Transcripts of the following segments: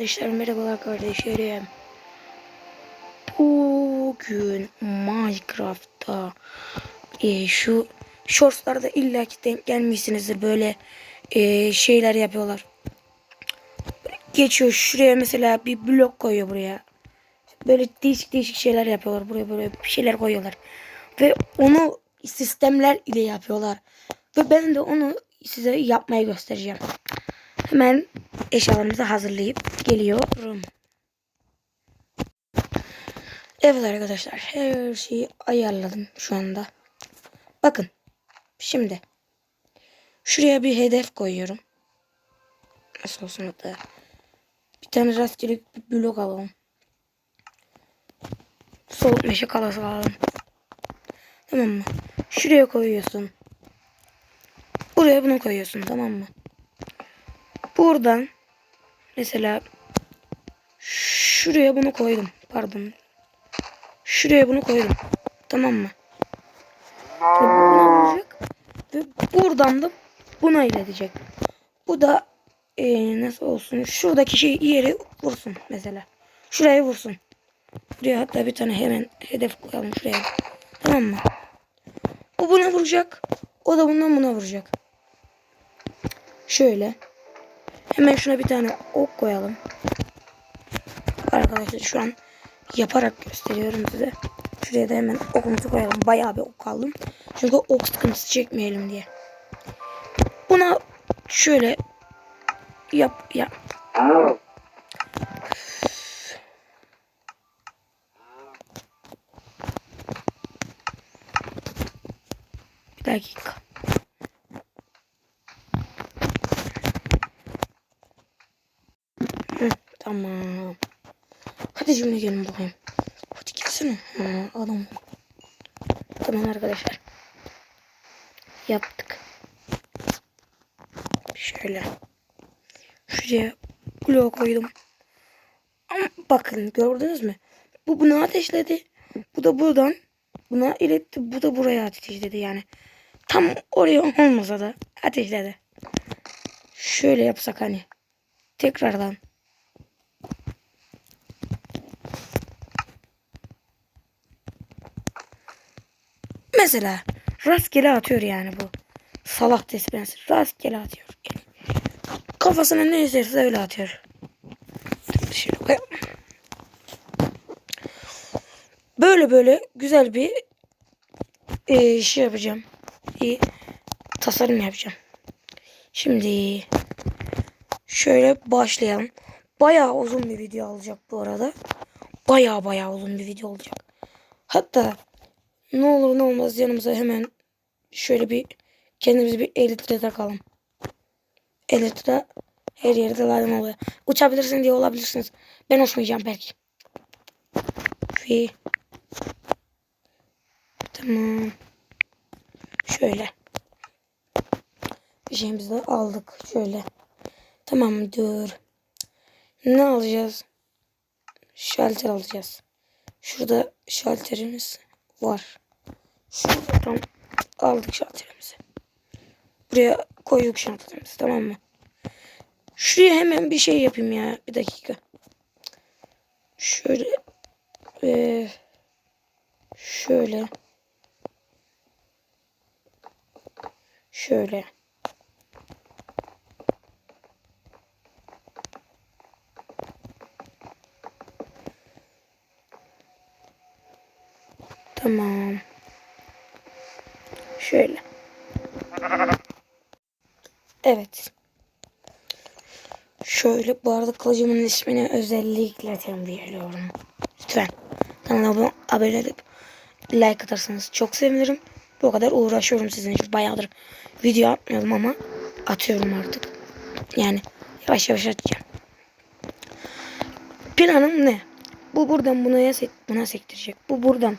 Arkadaşlar merhabalar kardeşlerim. Bugün Minecraft'ta e, şu shortslarda illaki denk gelmişsinizdir böyle e, şeyler yapıyorlar. Geçiyor şuraya mesela bir blok koyuyor buraya. Böyle değişik değişik şeyler yapıyorlar. Buraya böyle bir şeyler koyuyorlar. Ve onu sistemler ile yapıyorlar. Ve ben de onu size yapmayı göstereceğim. Hemen eşyalarımızı hazırlayıp geliyorum. Evet arkadaşlar her şeyi ayarladım şu anda. Bakın şimdi şuraya bir hedef koyuyorum. Nasıl olsun hatta. Bir tane rastgele bir blok alalım. Soğuk meşe kalası alalım. Tamam mı? Şuraya koyuyorsun. Buraya bunu koyuyorsun tamam mı? Buradan mesela şuraya bunu koydum. Pardon. Şuraya bunu koydum. Tamam mı? Ve buna vuracak. Ve buradan da buna iletecek. Bu da eee, nasıl olsun? Şuradaki şey yeri vursun mesela. Şuraya vursun. Buraya hatta bir tane hemen hedef koyalım şuraya. Tamam mı? Bu buna vuracak. O da bundan buna vuracak. Şöyle. Hemen şuna bir tane ok koyalım. Arkadaşlar şu an yaparak gösteriyorum size. Şuraya da hemen okumuzu koyalım. Bayağı bir ok aldım. Çünkü ok sıkıntısı çekmeyelim diye. Buna şöyle yap yap. Bir dakika. Tamam. Hadi şimdi gelin bakayım. Hadi gelsene. Ha, adam. Tamam arkadaşlar. Yaptık. Şöyle. Şuraya bloğu koydum. Ama bakın gördünüz mü? Bu bunu ateşledi. Bu da buradan buna iletti. Bu da buraya ateşledi yani. Tam oraya olmasa da ateşledi. Şöyle yapsak hani. Tekrardan. Mesela rastgele atıyor yani bu. Salak despens. Rastgele atıyor. Kafasına ne isterse öyle atıyor. Koyalım. Böyle böyle güzel bir e, şey yapacağım. Bir tasarım yapacağım. Şimdi şöyle başlayalım. Bayağı uzun bir video olacak bu arada. Bayağı bayağı uzun bir video olacak. Hatta ne olur ne olmaz yanımıza hemen şöyle bir kendimize bir elitre takalım. Elitre her yerde lazım oluyor. Uçabilirsin diye olabilirsiniz. Ben uçmayacağım belki. Ve tamam. Şöyle. Bir şeyimizi de aldık. Şöyle. Tamam dur. Ne alacağız? Şalter alacağız. Şurada şalterimiz var. Şuradan aldık şalterimizi. Buraya koyduk şalterimizi tamam mı? Şuraya hemen bir şey yapayım ya. Bir dakika. Şöyle. Ee, şöyle. Şöyle. Tamam. Şöyle. Evet. Şöyle bu arada kılıcımın ismini özellikle tembihliyorum. Lütfen kanalıma abone edip like atarsanız çok sevinirim. Bu kadar uğraşıyorum sizin için. Bayağıdır video atmıyordum ama atıyorum artık. Yani yavaş yavaş atacağım. Planım ne? Bu buradan buna, sek buna sektirecek. Bu buradan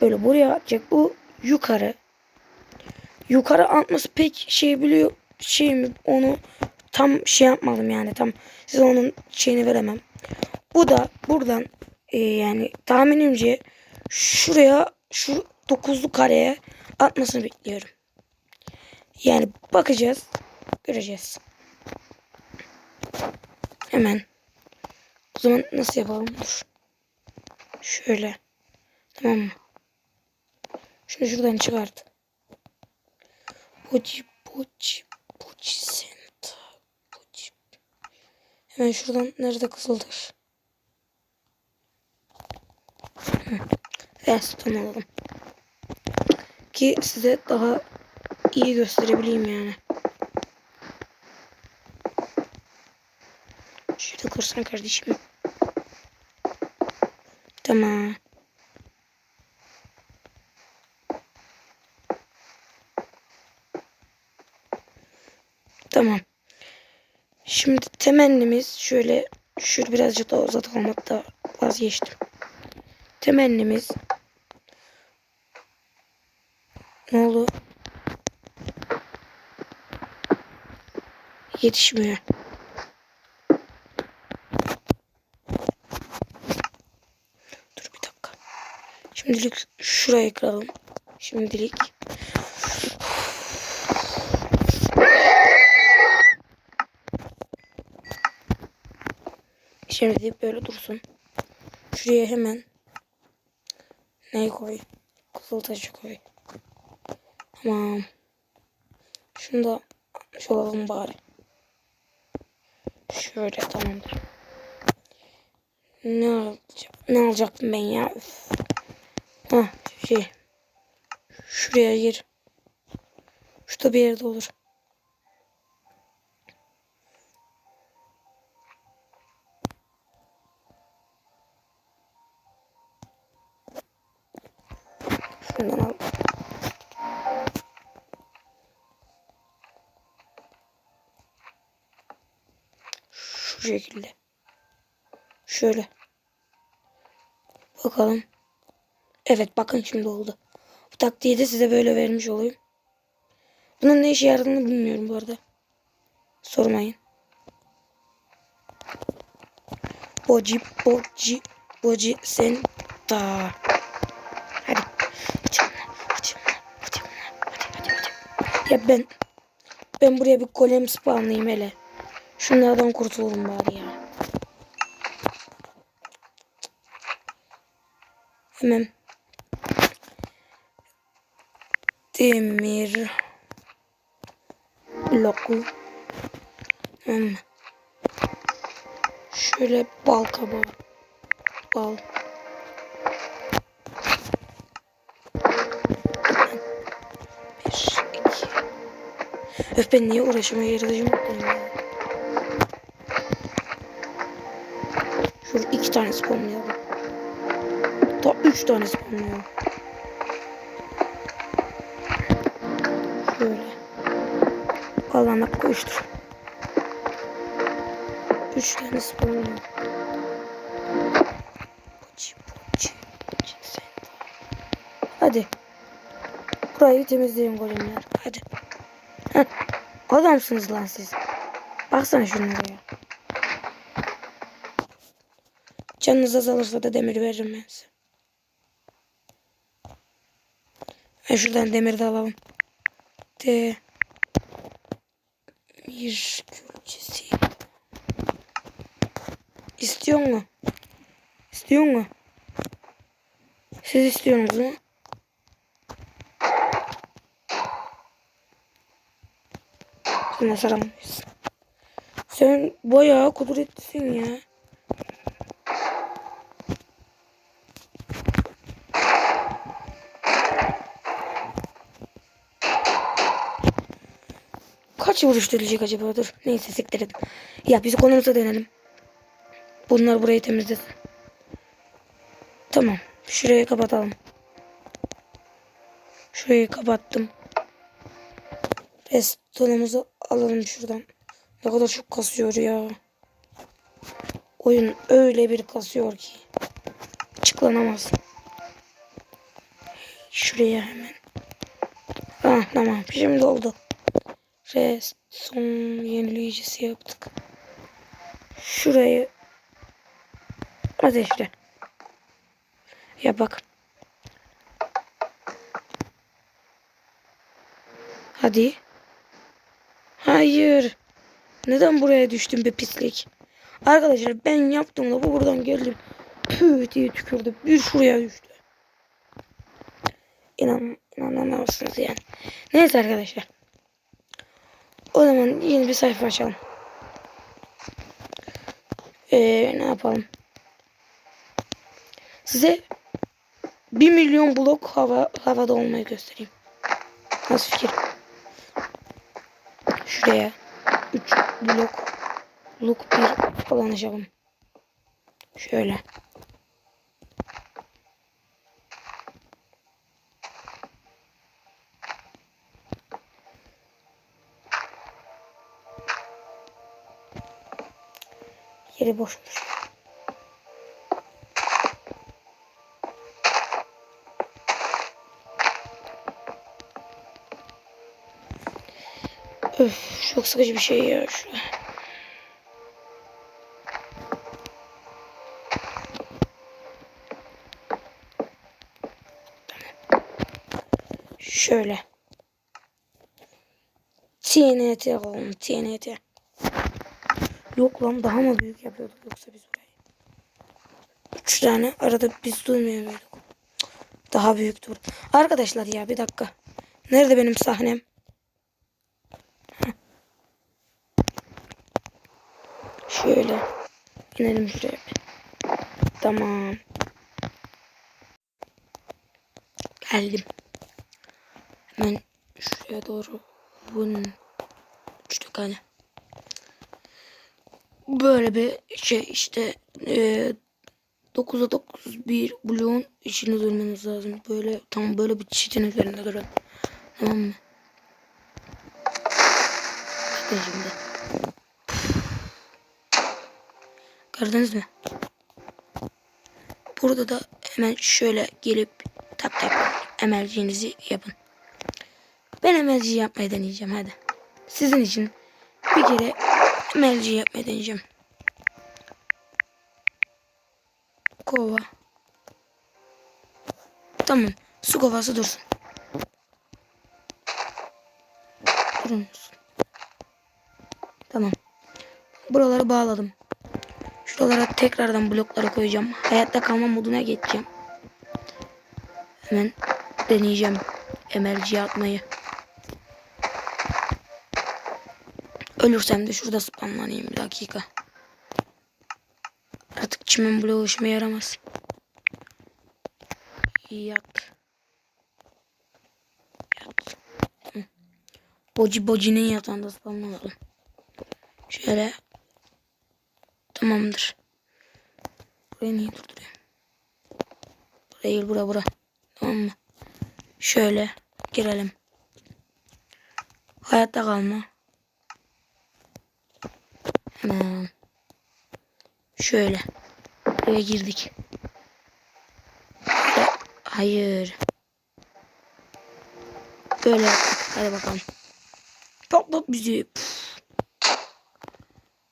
böyle buraya atacak. Bu yukarı. Yukarı atması pek şey biliyor şey mi onu tam şey yapmadım yani tam size onun şeyini veremem. Bu da buradan e, yani tahminimce şuraya şu dokuzlu kareye atmasını bekliyorum. Yani bakacağız. Göreceğiz. Hemen zaman nasıl yapalım? Dur. Şöyle. Tamam mı? Şunu şuradan çıkart. Poci poci poci senta. Poci. Hemen şuradan nerede kızıldır? Hı. Reston alalım. Ki size daha iyi gösterebileyim yani. Şurada kursan kardeşim. Tamam. Tamam. Şimdi temennimiz şöyle şöyle birazcık daha uzatalım hatta vazgeçtim. Temennimiz ne oldu? Yetişmiyor. Dur bir dakika. Şimdilik şurayı kıralım. Şimdilik. Şimdi böyle dursun. Şuraya hemen neyi koy? Kızıl taşı koy. Tamam. Şunu da atmış olalım bari. Şöyle tamamdır. Ne alacağım? Ne alacaktım ben ya? Üf. Hah şey. Şuraya gir. Şurada bir yerde olur. Şundan al. Şu şekilde. Şöyle. Bakalım. Evet bakın şimdi oldu. Bu taktiği de size böyle vermiş olayım. Bunun ne işe yaradığını bilmiyorum bu arada. Sormayın. Boci boci boci sen da. Ya ben ben buraya bir golem spawnlayayım hele. Şunlardan kurtulalım bari ya. Hemen demir bloku hmm. şöyle bal kabağı bal öf ben niye uğraşıma yaratacağım ya. Şurada iki tane spawnlayalım. Daha üç tane spawnlayalım. Şöyle. Alana koştur. Üç tane spawnlayalım. Hadi. Burayı temizleyin golemler. Hadi. Adamsınız lan siz. Baksana şunlara ya. Canınız azalırsa da demir veririm ben size. Ben şuradan demir de alalım. De bir külçesi. İstiyor mu? İstiyor mu? Siz istiyorsunuz mu? Sen saramıyorsun. Sen bayağı kudretlisin ya. Kaç vuruş dönecek acaba? Dur. Neyse siktir edin. Ya biz konumuza dönelim. Bunlar burayı temizlesin. Tamam. Şurayı kapatalım. Şurayı kapattım. Restonumuzu alalım şuradan. Ne kadar çok kasıyor ya. Oyun öyle bir kasıyor ki. Açıklanamaz. Şuraya hemen. Ah tamam. Şimdi oldu. Rest son yenileyicisi yaptık. Şurayı ateşle. Ya bak. Hadi. Hayır. Neden buraya düştüm be pislik? Arkadaşlar ben yaptığımda bu buradan geldi. Püh diye tükürdü. Bir şuraya düştü. İnan, inanamazsınız yani. Neyse arkadaşlar. O zaman yeni bir sayfa açalım. Ee, ne yapalım? Size 1 milyon blok hava havada olmayı göstereyim. Nasıl fikir? Şuraya 3 blok blok bir falan açalım. Şöyle. Yeri boşmuş. Öf, çok sıkıcı bir şey ya şu. Şöyle. TNT alalım TNT. Yok lan daha mı büyük yapıyorduk yoksa biz burayı? Üç tane arada biz duymuyor? Daha büyük dur. Arkadaşlar ya bir dakika. Nerede benim sahnem? Şöyle. İnelim şuraya. Tamam. Geldim. Hemen şuraya doğru. Bunun üç tane. Böyle bir şey işte e, 9'a 9 bir bloğun içinde durmanız lazım. Böyle tam böyle bir çitin üzerinde durun. Tamam mı? İşte şimdi. Gördünüz mü? Burada da hemen şöyle gelip tak tak emelciğinizi yapın. Ben emelci yapmayı deneyeceğim hadi. Sizin için bir kere emelci yapmayı deneyeceğim. Kova. Tamam. Su kovası dursun. Durur musun? Tamam. Buraları bağladım. Şuralara tekrardan blokları koyacağım. Hayatta kalma moduna geçeceğim. Hemen deneyeceğim. Emerciye atmayı. Ölürsem de şurada spamlanayım bir dakika. Artık çimen bloğu işime yaramaz. Yat. Yat. Boci Boci'nin yatağında spamlanalım. Şöyle. Tamamdır. Burayı niye durduruyorum? Değil bura bura. Tamam mı? Şöyle girelim. Hayatta kalma. Hemen. Şöyle. Buraya girdik. Hayır. Böyle yaptık. Hadi bakalım. Patlat bizi. Puf.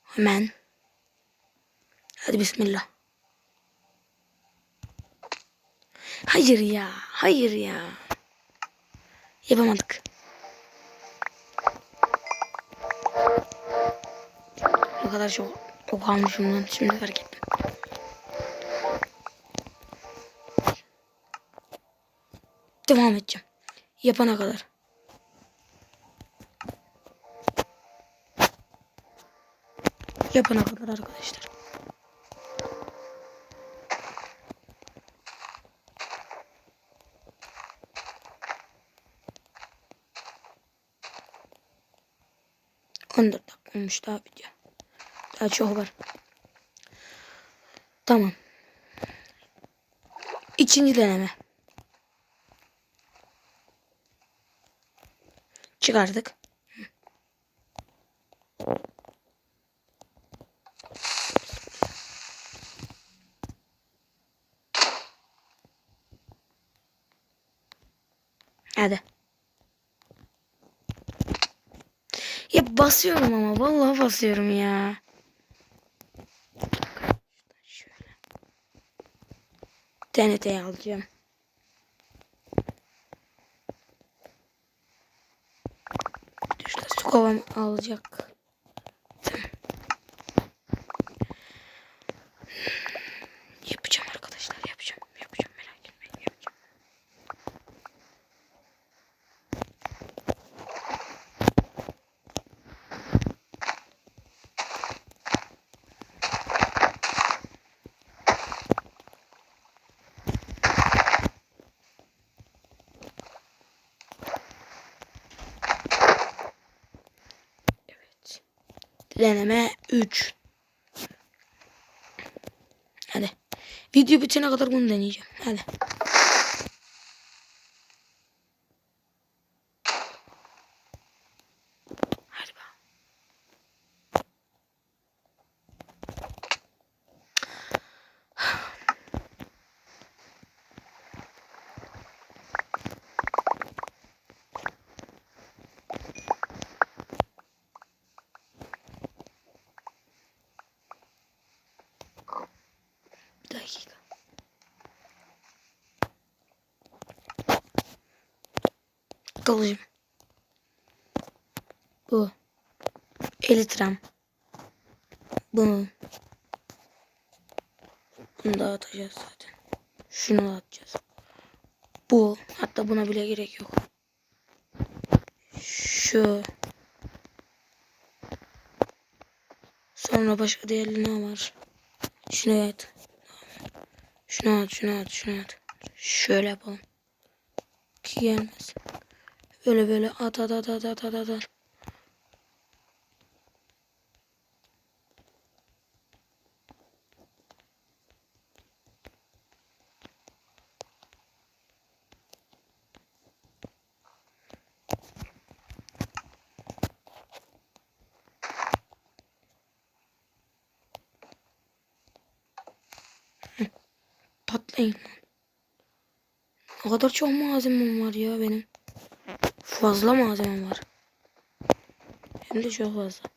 Hemen. Hadi bismillah. Hayır ya. Hayır ya. Yapamadık. Ne kadar çok ok almışım lan. Şimdi fark ettim. Devam edeceğim. Yapana kadar. Yapana kadar arkadaşlar. On dört dakika olmuş daha video. Daha çok var. Tamam. İkinci deneme. Çıkardık. Hadi. Ya basıyorum ama vallahi basıyorum ya. Şöyle. TNT'yi alacağım. İşte su kovam alacak. Tamam. Deneme 3. Hadi. Video bitene kadar bunu deneyeceğim. Hadi. Hadi bakalım. Bir dakika. Kılıcım. Bu. Elitram. Bunu. Bunu da atacağız zaten. Şunu da atacağız. Bu. Hatta buna bile gerek yok. Şu. Sonra başka değerli ne var? Şunu at. Şunu at, şunu at, şunu at. Şöyle yapalım. Ki gelmez. Böyle böyle at at at at at at at. at. Patlayın. O kadar çok malzemem var ya benim. Fazla malzemem var. Hem de çok fazla.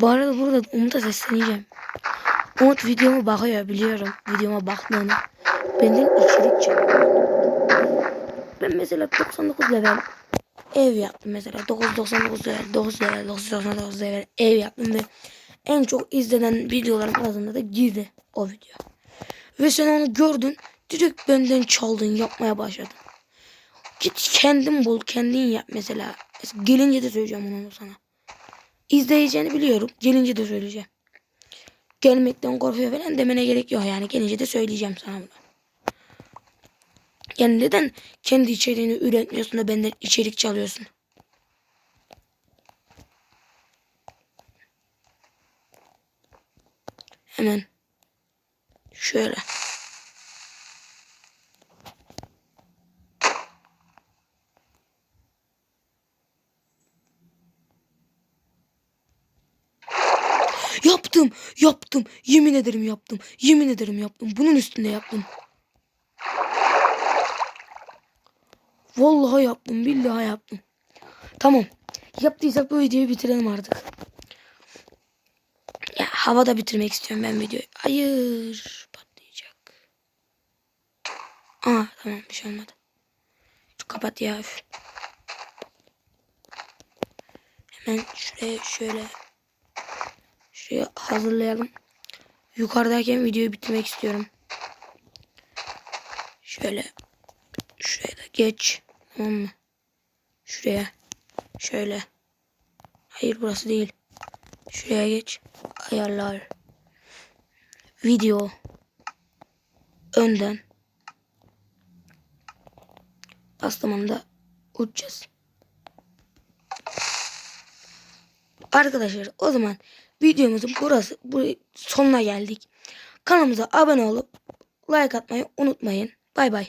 Bu arada burada Umut'a sesleneceğim. Umut videoma bakıyor biliyorum. Videoma baktığını. Benden içerik. Ben mesela 99 level ev yaptım mesela. 999 level, 9 level, 999 level ev yaptım ve en çok izlenen videolarım arasında da girdi o video. Ve sen onu gördün. Direkt benden çaldın yapmaya başladın. Git kendin bul kendin yap. Mesela Gelince de söyleyeceğim onu sana. İzleyeceğini biliyorum. Gelince de söyleyeceğim. Gelmekten korkuyor falan demene gerek yok yani. Gelince de söyleyeceğim sana bunu. Yani neden kendi içeriğini üretmiyorsun da benden içerik çalıyorsun? Hemen. Şöyle. Yaptım, yaptım. Yemin ederim yaptım. Yemin ederim yaptım. Bunun üstünde yaptım. Vallahi yaptım, billahi yaptım. Tamam. Yaptıysak bu videoyu bitirelim artık. Ya havada bitirmek istiyorum ben videoyu. Hayır, patlayacak. Aa tamam bir şey olmadı. Şu kapat ya. üf. Hemen şuraya şöyle Şuraya hazırlayalım. Yukarıdayken videoyu bitirmek istiyorum. Şöyle. Şuraya da geç. Tamam mı? Şuraya. Şöyle. Hayır burası değil. Şuraya geç. Ayarlar. Video. Önden. Aslaman'da uçacağız. Arkadaşlar o zaman videomuzun burası bu sonuna geldik. Kanalımıza abone olup like atmayı unutmayın. Bay bay.